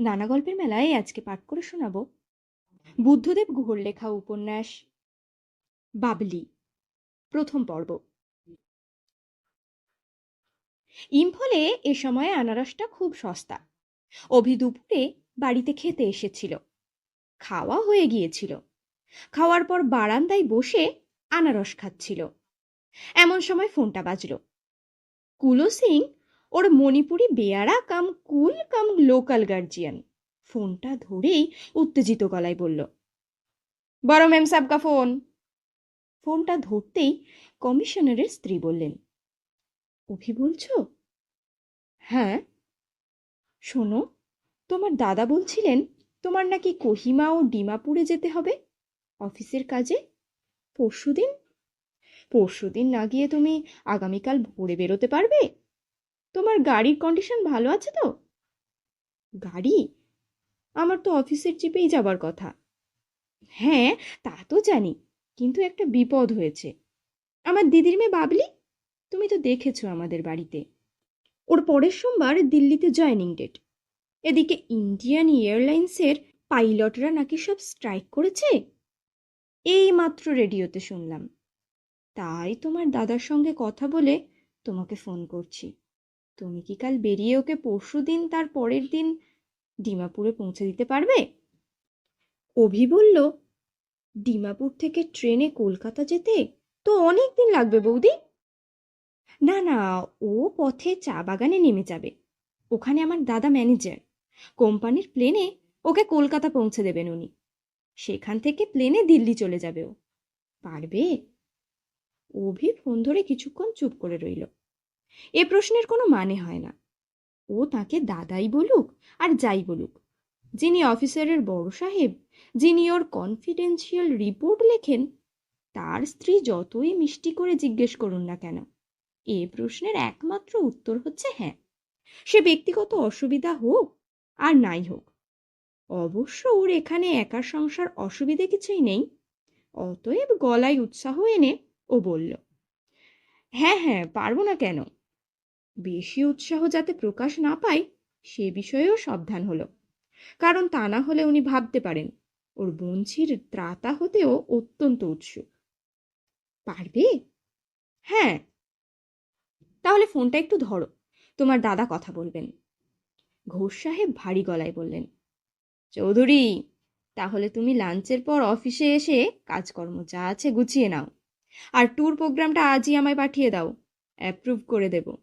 নানা গল্পের মেলায় আজকে পাঠ করে শোনাব। বুদ্ধদেব গুহর লেখা উপন্যাস, বাবলি, প্রথম পর্ব। ইম্ফলে এ সময়ে আনারসটা খুব সস্তা। অভি দুপুরে বাড়িতে খেতে এসেছিল। খাওয়া হয়ে গিয়েছিল। খাওয়ার পর বারান্দায় বসে আনারস খাচ্ছিল। এমন সময় ফোনটা বাজলো। কুলো সিং ওর Manipuri বেয়ারা cum cook cum local guardian. ফোনটা ধরেই উত্তেজিত গলায় বলল, বড় ম্যাম সাবকা ফোন। ফোনটা ধরতেই কমিশনারের স্ত্রী বললেন, অভি বলছো? হ্যাঁ। শোনো, তোমার দাদা বলছিলেন তোমার নাকি কোহিমা ও ডিমাপুরে যেতে হবে অফিসের কাজে? পরশুদিন? পরশুদিন না গিয়ে তুমি আগামীকাল ভোরে বেরোতে পারবে? তোমার গাড়ির কন্ডিশন ভালো আছে তো? গাড়ি? আমার তো অফিসের জিপেই যাবার কথা। হ্যাঁ তা তো জানি, কিন্তু একটা বিপদ হয়েছে। আমার দিদির মেয়ে বাবলি? তুমি তো দেখেছ আমাদের বাড়িতে। ওর পরের সোমবার দিল্লিতে জয়নিং ডেট এদিকে ইন্ডিয়ান এয়ারলাইন্সের পাইলটরা নাকি সব স্ট্রাইক করেছে? এই মাত্র রেডিওতে শুনলাম। তাই তোমার দাদার সঙ্গে কথা বলে তোমাকে ফোন করছি। তুমি কি কাল বেরিয়ে ওকে পরশু দিন তার পরের দিন ডিমাপুরে পৌঁছে দিতে পারবে? অভি বলল, ডিমাপুর থেকে ট্রেনে কলকাতা যেতে তো অনেক দিন লাগবে বৌদি। না না, ও পথে চা বাগানে নেমে যাবে। ওখানে আমার দাদা ম্যানেজার। কোম্পানির প্লেনে ওকে কলকাতা পৌঁছে দেবেন উনি। সেখান থেকে প্লেনে দিল্লি চলে যাবে ও। পারবে? অভি ফোন ধরে কিছুক্ষণ চুপ করে রইল। এ প্রশ্নের কোনো মানে হয় না। ও তাকে দাদাই বলুক আর যাই বলুক। যিনি অফিসারের বড় সাহেব, যিনি ওর কনফিডেন্সিয়াল রিপোর্ট লেখেন, তার স্ত্রী যতই মিষ্টি করে জিজ্ঞেস করুন না কেন, এ প্রশ্নের একমাত্র উত্তর হচ্ছে হ্যাঁ। সে ব্যক্তিগত অসুবিধা হোক আর নাই হোক। অবশ্য ওর এখানে একার সংসার অসুবিধে কিছুই নেই। অতএব গলায় উৎসাহ এনে ও বলল হ্যাঁ হ্যাঁ পারব না কেন। বেশি উৎসাহ যাতে প্রকাশ না পায়, সে বিষয়েও সাবধান হলো। কারণ তা না হলে উনি ভাবতে পারেন, ওর বঞ্চির ত্রাতা হতেও অত্যন্ত উৎসুক। পারবে? হ্যাঁ। তাহলে ফোনটা একটু ধরো, তোমার দাদা কথা বলবেন। ঘোষ সাহেব ভারী গলায় বললেন, চৌধুরী, তাহলে তুমি লাঞ্চের পর অফিসে এসে কাজকর্ম যা আছে গুছিয়ে নাও। আর ট্যুর প্রোগ্রামটা আজই আমায় পাঠিয়ে দাও অ্যাপ্রুভ করে দেব।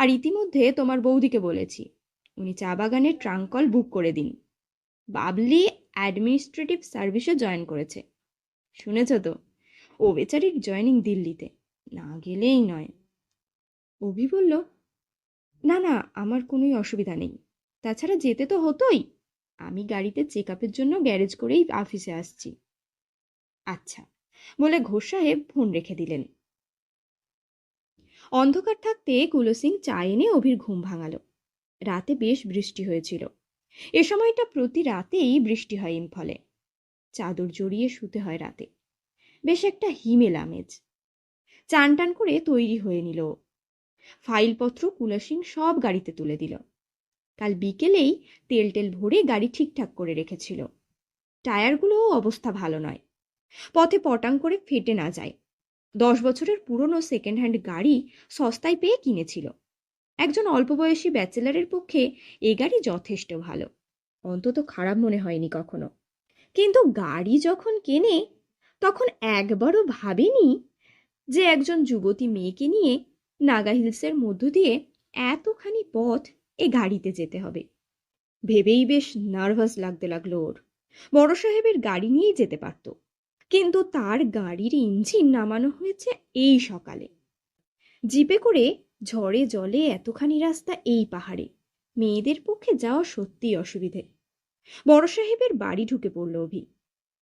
আর ইতিমধ্যে তোমার বৌদিকে বলেছি। উনি চা বাগানের ট্রাঙ্কল বুক করে দিন। বাবলি অ্যাডমিনিস্ট্রেটিভ সার্ভিসে জয়েন করেছে। শুনেছ তো? ও বেচারির জয়নিং দিল্লিতে। না গেলেই নয়। অভি বলল, না না, আমার কোনোই অসুবিধা নেই। তাছাড়া যেতে তো হতোই। আমি গাড়িতে চেক আপের জন্য গ্যারেজ করেই অফিসে আসছি। আচ্ছা বলে ঘোষ সাহেব ফোন রেখে দিলেন। অন্ধকার থাকতে কুলো সিং চা এনে অভির ঘুম ভাঙালো। রাতে বেশ বৃষ্টি হয়েছিল। এ সময়টা প্রতি রাতেই বৃষ্টি হয় ইম্ফলে। চাদর জড়িয়ে শুতে হয় রাতে। বেশ একটা হিমেল আমেজ চান টান করে তৈরি হয়ে নিল ফাইলপত্র কুলো সিং সব গাড়িতে তুলে দিল। কাল বিকেলেই তেল টেল ভরে গাড়ি ঠিকঠাক করে রেখেছিল। টায়ারগুলোও অবস্থা ভালো নয়। পথে পটাং করে ফেটে না যায়। দশ বছরের পুরনো সেকেন্ড হ্যান্ড গাড়ি সস্তায় পেয়ে কিনেছিল। একজন অল্প বয়সী ব্যাচেলারের পক্ষে এ গাড়ি যথেষ্ট ভালো। অন্তত খারাপ মনে হয়নি কখনো। কিন্তু গাড়ি যখন কেনে, তখন একবারও ভাবেনি যে একজন যুবতী মেয়েকে নিয়ে নাগা হিলসের মধ্য দিয়ে এতখানি পথ এ গাড়িতে যেতে হবে। ভেবেই বেশ নার্ভাস লাগতে লাগল ওর। বড় সাহেবের গাড়ি নিয়েই যেতে পারত। কিন্তু তার গাড়ির ইঞ্জিন নামানো হয়েছে এই সকালে। জিপে করে ঝড়ে জলে এতখানি রাস্তা এই পাহাড়ে। মেয়েদের পক্ষে যাওয়া সত্যিই অসুবিধে। বড় সাহেবের বাড়ি ঢুকে পড়ল অভি।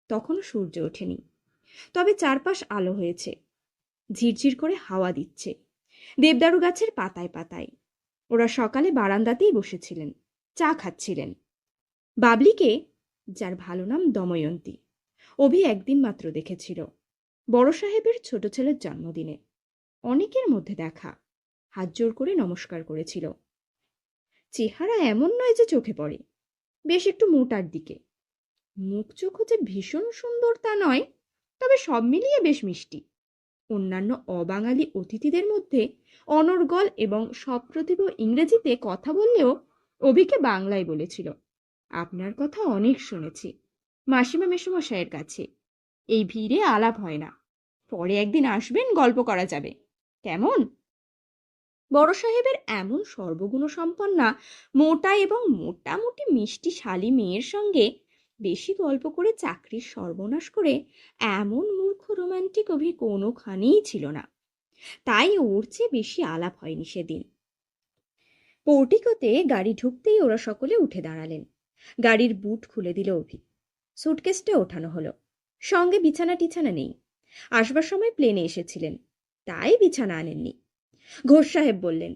তখনও সূর্য ওঠেনি। তবে চারপাশ আলো হয়েছে। ঝিরঝির করে হাওয়া দিচ্ছে। দেবদারু গাছের পাতায় পাতায়। ওরা সকালে বারান্দাতেই বসেছিলেন। চা খাচ্ছিলেন। বাবলিকে, যার ভালো নাম দময়ন্তী। অভি একদিন মাত্র দেখেছিল। বড় সাহেবের ছোট ছেলের জন্মদিনে। অনেকের মধ্যে দেখা। হাত জোর করে নমস্কার করেছিল। চেহারা এমন নয় যে চোখে পড়ে। বেশ একটু মোটার দিকে। মুখ চোখ যে ভীষণ সুন্দর তা নয়, তবে সব মিলিয়ে বেশ মিষ্টি। অন্যান্য অবাঙালি অতিথিদের মধ্যে অনর্গল এবং সপ্রতিভ ইংরেজিতে কথা বললেও অভিকে বাংলায় বলেছিল। আপনার কথা অনেক শুনেছি। মাসিমা মেসমশাইয়ের কাছে। এই ভিড়ে আলাপ হয় না। পরে একদিন আসবেন, গল্প করা যাবে। কেমন? বড় সাহেবের এমন সর্বগুণ সম্পন্না মোটা এবং মোটামুটি মিষ্টি শালী মেয়ের সঙ্গে বেশি গল্প করে চাকরির সর্বনাশ করে এমন মূর্খ রোমান্টিক অভি কোনোখানেই ছিল না। তাই ওর চেয়ে বেশি আলাপ হয়নি সেদিন। পোর্টিকোতে গাড়ি ঢুকতেই ওরা সকলে উঠে দাঁড়ালেন। গাড়ির বুট খুলে দিল অভি সুটকেসটা ওঠানো হলো। সঙ্গে বিছানা টিছানা নেই। আসবার সময় প্লেনে এসেছিলেন। তাই বিছানা আনেননি। ঘোষ সাহেব বললেন,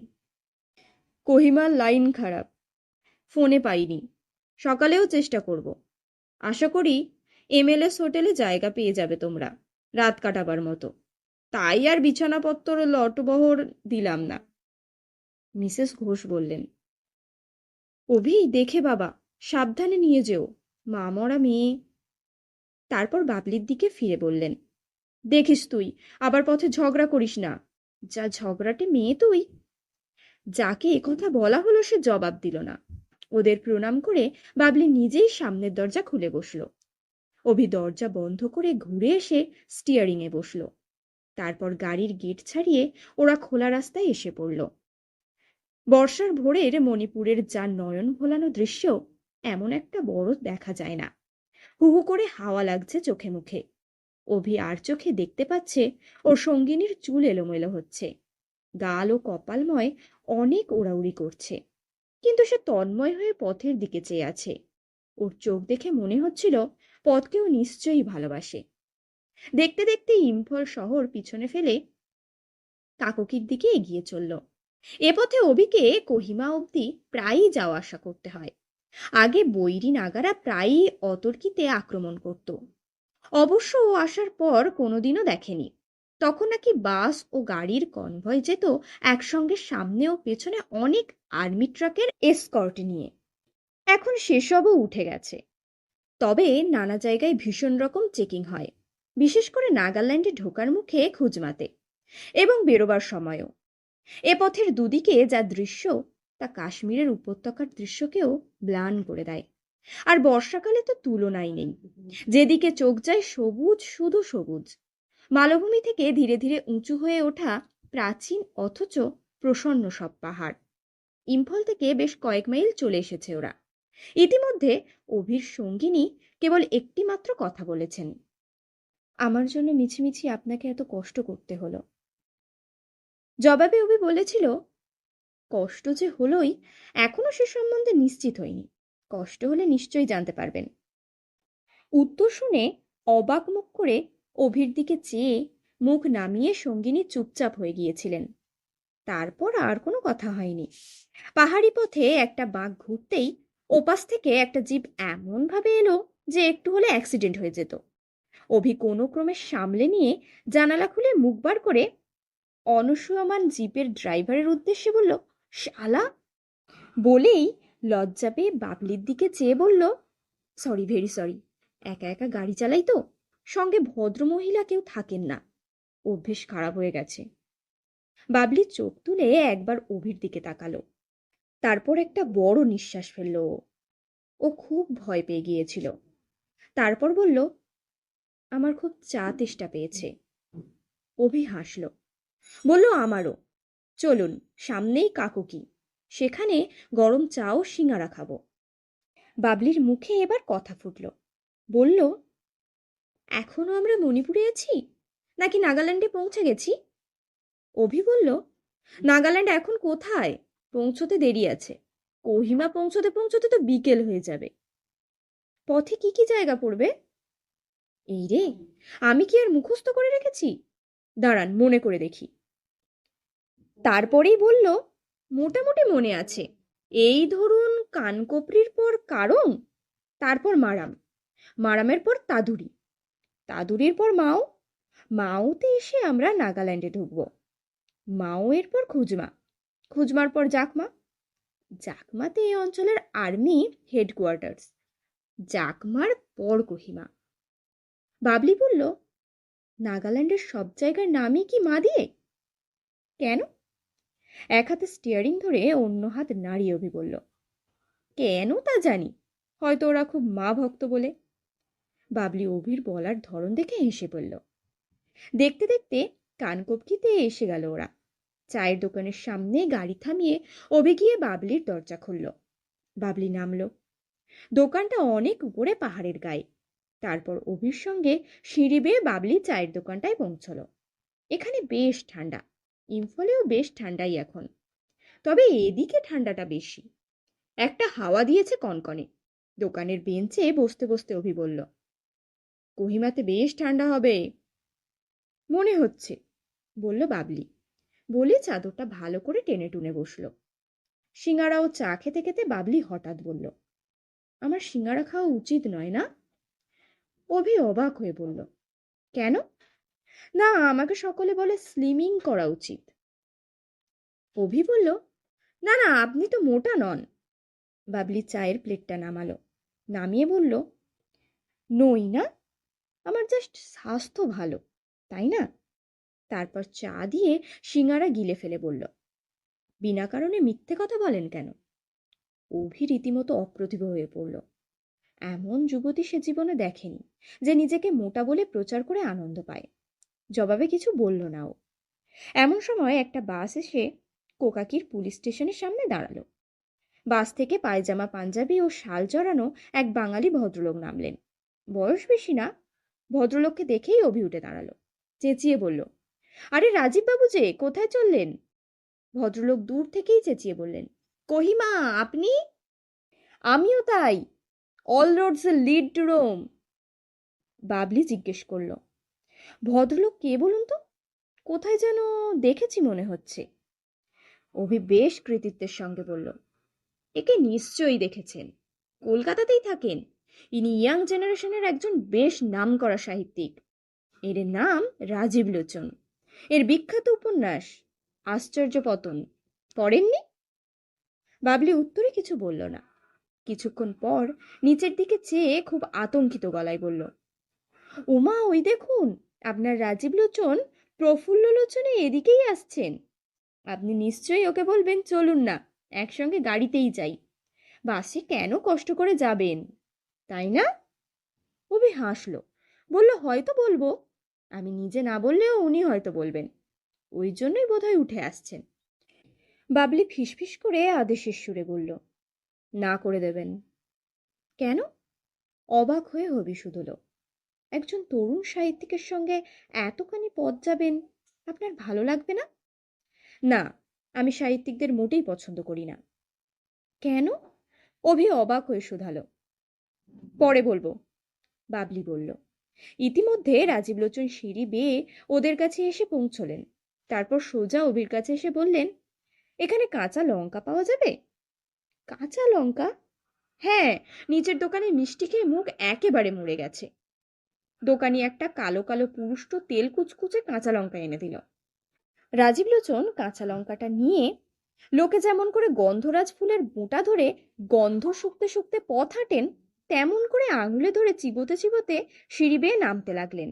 কোহিমার লাইন খারাপ। ফোনে পাইনি। সকালেও চেষ্টা করব। আশা করি এমএলএস হোটেলে জায়গা পেয়ে যাবে তোমরা, রাত কাটাবার মতো। তাই আর বিছানাপত্র লটবহর দিলাম না। মিসেস ঘোষ বললেন, অভি, দেখে বাবা, সাবধানে নিয়ে যেও। মা মরা মেয়ে তারপর বাবলির দিকে ফিরে বললেন, দেখিস তুই, আবার পথে ঝগড়া করিস না। যা ঝগড়াটে মেয়ে তুই যাকে একথা বলা হলো সে জবাব দিল না। ওদের প্রণাম করে বাবলি নিজেই সামনের দরজা খুলে বসল। অভি দরজা বন্ধ করে ঘুরে এসে স্টিয়ারিংয়ে বসল। তারপর গাড়ির গেট ছাড়িয়ে ওরা খোলা রাস্তায় এসে পড়ল। বর্ষার ভোরের মণিপুরের যা নয়ন ভোলানো দৃশ্য এমন একটা বড় দেখা যায় না। হু হু করে হাওয়া লাগছে চোখে মুখে। অভি আর চোখে দেখতে পাচ্ছে ওর সঙ্গিনীর চুল এলোমেলো হচ্ছে। গাল ও কপালময় অনেক ওড়াউড়ি করছে। কিন্তু সে তন্ময় হয়ে পথের দিকে চেয়ে আছে। ওর চোখ দেখে মনে হচ্ছিল পথকেও নিশ্চয়ই ভালোবাসে। দেখতে দেখতে ইম্ফল শহর পিছনে ফেলে কাককির দিকে এগিয়ে চলল। এ পথে অভিকে কোহিমা অবধি প্রায়ই যাওয়া আসা করতে হয়। আগে বৈরী নাগারা প্রায়ই অতর্কিতে আক্রমণ করত। অবশ্য ও আসার পর কোনোদিনও দেখেনি। তখন নাকি বাস ও গাড়ির কনভয় যেত একসঙ্গে সামনে ও পেছনে অনেক আর্মি ট্রাকের এসকর্ট নিয়ে। এখন সেসবও উঠে গেছে। তবে নানা জায়গায় ভীষণ রকম চেকিং হয়। বিশেষ করে নাগাল্যান্ডে ঢোকার মুখে খুঁজমাতে এবং বেরোবার সময়ও। এ পথের দুদিকে যা দৃশ্য তা কাশ্মীরের উপত্যকার দৃশ্যকেও ম্লান করে দেয়। আর বর্ষাকালে তো তুলনাই নেই। যেদিকে চোখ যায় সবুজ, শুধু সবুজ। মালভূমি থেকে ধীরে ধীরে উঁচু হয়ে ওঠা প্রাচীন অথচ প্রসন্ন সব পাহাড়। ইম্ফল থেকে বেশ কয়েক মাইল চলে এসেছে ওরা। ইতিমধ্যে অভির সঙ্গিনী কেবল একটি মাত্র কথা বলেছেন। আমার জন্য মিছিমিছি আপনাকে এত কষ্ট করতে হলো। জবাবে অভি বলেছিল কষ্ট যে হলোই এখনও সে সম্বন্ধে নিশ্চিত হয়নি। কষ্ট হলে নিশ্চয়ই জানতে পারবেন। উত্তর শুনে অবাক মুখ করে অভির দিকে চেয়ে মুখ নামিয়ে সঙ্গিনী চুপচাপ হয়ে গিয়েছিলেন। তারপর আর কোনো কথা হয়নি। পাহাড়ি পথে একটা বাঘ ঘুরতেই ওপাশ থেকে একটা জিপ এমনভাবে এলো যে একটু হলে অ্যাক্সিডেন্ট হয়ে যেত। অভি কোনো ক্রমে সামলে নিয়ে জানালা খুলে মুখ বার করে, অনসূয়মান জিপের ড্রাইভারের উদ্দেশ্যে বলল শালা। বলেই লজ্জা পেয়ে বাবলির দিকে চেয়ে বলল সরি ভেরি সরি একা একা গাড়ি চালাই তো। সঙ্গে ভদ্রমহিলা কেউ থাকেন না। অভ্যেস খারাপ হয়ে গেছে। বাবলি চোখ তুলে একবার অভির দিকে তাকালো। তারপর একটা বড় নিঃশ্বাস ফেলল ও। ও খুব ভয় পেয়ে গিয়েছিল। তারপর বলল, আমার খুব চা তেষ্টা পেয়েছে। অভি হাসল। বলল, আমারও। চলুন, সামনেই কাকুকি সেখানে গরম চা ও সিঙারা খাব। বাবলির মুখে এবার কথা ফুটল। বলল, এখনও আমরা মণিপুরে আছি? নাকি নাগাল্যান্ডে পৌঁছে গেছি? অভি বলল, নাগাল্যান্ড এখন কোথায়? পৌঁছতে দেরি আছে। কোহিমা পৌঁছতে পৌঁছতে তো বিকেল হয়ে যাবে। পথে কি কি জায়গা পড়বে? এই রে, আমি কি আর মুখস্থ করে রেখেছি? দাঁড়ান, মনে করে দেখি। তারপরেই বলল, মোটামুটি মনে আছে। এই ধরুন কানকোপরির পর কারং, তারপর মারাম। মারামের পর তাদুরি। তাদুরির পর মাও। মাওতে এসে আমরা নাগাল্যান্ডে ঢুকব। মাও এর পর খুজমা। খুজমার পর জাকমা। জাকমাতে এই অঞ্চলের আর্মি হেডকোয়ার্টার্স। জাকমার পর কোহিমা। বাবলি বলল, নাগাল্যান্ডের সব জায়গার নামই কি মা দিয়ে? কেন? এক হাতে স্টিয়ারিং ধরে অন্য হাত নাড়িয়ে অভি বলল, কেন তা জানি? হয়তো ওরা খুব মা ভক্ত বলে। বাবলি অভির বলার ধরন দেখে হেসে পড়ল। দেখতে দেখতে কানকপকিতে এসে গেল ওরা। চায়ের দোকানের সামনে গাড়ি থামিয়ে অভি গিয়ে বাবলির দরজা খুলল। বাবলি নামলো, দোকানটা অনেক উপরে পাহাড়ের গায়ে। তারপর অভির সঙ্গে সিঁড়ি বেয়ে বাবলি চায়ের দোকানটায় পৌঁছল। এখানে বেশ ঠান্ডা। ইম্ফলেও বেশ ঠান্ডাই এখন। তবে এদিকে ঠান্ডাটা বেশি। একটা হাওয়া দিয়েছে কনকনে। দোকানের বেঞ্চে বসতে বসতে অভি বলল, কোহিমাতে বেশ ঠান্ডা হবে। মনে হচ্ছে। বলল বাবলি। বলে চাদরটা ভালো করে টেনে টুনে বসল। সিঙ্গারা ও চা খেতে খেতে বাবলি হঠাৎ বলল, আমার সিঙ্গারা খাওয়া উচিত নয় না? অভি অবাক হয়ে বলল, কেন? না, আমাকে সকলে বলে স্লিমিং করা উচিত। অভি বলল, না না, আপনি তো মোটা নন। বাবলি চায়ের প্লেটটা নামালো, নামিয়ে বলল, নই না, আমার জাস্ট স্বাস্থ্য ভালো, তাই না? তারপর চা দিয়ে সিঙ্গারা গিলে ফেলে বলল, বিনা কারণে মিথ্যে কথা বলেন কেন? অভি রীতিমতো অপ্রতিভ হয়ে পড়ল, এমন যুবতী সে জীবনে দেখেনি যে নিজেকে মোটা বলে প্রচার করে আনন্দ পায়। জবাবে কিছু বলল না ও। এমন সময় একটা বাস এসে কোকাকির পুলিশ স্টেশনের সামনে দাঁড়াল। বাস থেকে পায়জামা, পাঞ্জাবি ও শাল জড়ানো এক বাঙালি ভদ্রলোক নামলেন। বয়স বেশি না, ভদ্রলোককে দেখেই অভি উঠে দাঁড়াল। চেঁচিয়ে বলল, আরে রাজীব বাবু যে, কোথায় চললেন? ভদ্রলোক দূর থেকেই চেঁচিয়ে বললেন, কহিমা, আপনি? আমিও তাই, all roads lead to Rome. Babli জিজ্ঞেস করল ভদ্রলোক কে বলুন তো? কোথায় যেন দেখেছি মনে হচ্ছে। অভি বেশ কৃতিত্বের সঙ্গে বলল, একে নিশ্চয়ই দেখেছেন। কলকাতাতেই থাকেন। ইনি ইয়াং জেনারেশনের একজন বেশ নামকরা সাহিত্যিক। এর নাম রাজীব লোচন। এর বিখ্যাত উপন্যাস, আশ্চর্য পতন। পড়েননি? বাবলি উত্তরে কিছু বলল না। কিছুক্ষণ পর নিচের দিকে চেয়ে খুব আতঙ্কিত গলায় বলল, উমা, ওই দেখুন! আপনার রাজীব লোচন প্রফুল্ল লোচনে এদিকেই আসছেন। আপনি নিশ্চয়ই ওকে বলবেন, চলুন না, একসঙ্গে গাড়িতেই যাই। বাসে কেন কষ্ট করে যাবেন? তাই না? অভি হাসলো, বলল, হয়তো বলব। আমি নিজে না বললেও উনি হয়তো বলবেন। ওই জন্যই বোধহয় উঠে আসছেন। বাবলি ফিসফিস করে আদেশের সুরে বলল, না করে দেবেন। কেন? অবাক হয়ে হবি শুধুল। একজন তরুণ সাহিত্যিকের সঙ্গে এতখানি পথ যাবেন, আপনার ভালো লাগবে না? না, আমি সাহিত্যিকদের মোটেই পছন্দ করি না। কেন? অভি অবাক হয়ে শুধালো। পরে বলব, বাবলি বলল। ইতিমধ্যে রাজীব লোচন সিঁড়ি বেয়ে ওদের কাছে এসে পৌঁছলেন। তারপর সোজা অভির কাছে এসে বললেন, এখানে কাঁচা লঙ্কা পাওয়া যাবে? কাঁচা লঙ্কা? হ্যাঁ নিচের দোকানে মিষ্টি খেয়ে মুখ একেবারে মরে গেছে। দোকানি একটা কালো কালো পুরুষ্ট তেল কুচকুচে কাঁচা লঙ্কা এনে দিল। রাজীব লোচন কাঁচা লঙ্কাটা নিয়ে লোকে যেমন করে গন্ধরাজ ফুলের বোঁটা ধরে গন্ধ শুকতে শুকতে পথ হাঁটেন, তেমন করে আঙুলে ধরে চিবোতে চিবোতে সিঁড়ি বেয়ে নামতে লাগলেন।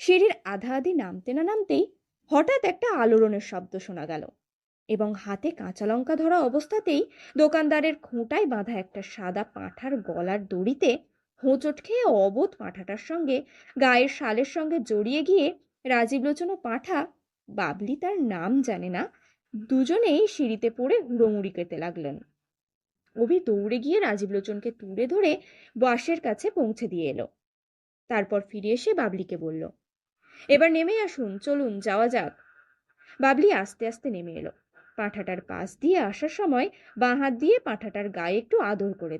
সিঁড়ির আধা আধি নামতে না নামতেই হঠাৎ একটা আলোড়নের শব্দ শোনা গেল এবং হাতে কাঁচা লঙ্কা ধরা অবস্থাতেই দোকানদারের খোঁটায় বাঁধা একটা সাদা পাঁঠার গলার দড়িতে হোঁচট খেয়ে অবোধ পাঁঠাটার সঙ্গে, গায়ের শালের সঙ্গে জড়িয়ে গিয়ে রাজীব লোচন ও পাঁঠা, বাবলি তার নাম জানে না, দুজনেই সিঁড়িতে পড়ে হুড়োমুড়ি খেতে লাগলেন। অভি দৌড়ে গিয়ে রাজীব লোচনকে তুলে ধরে বাসের কাছে পৌঁছে দিয়ে এলো। তারপর ফিরে এসে বাবলিকে বলল, এবার নেমে আসুন, চলুন, যাওয়া যাক। বাবলি আস্তে আস্তে নেমে এলো। পাঁঠাটার পাশ দিয়ে আসার সময় বাঁ হাত দিয়ে পাঁঠাটার গায়ে একটু আদর করে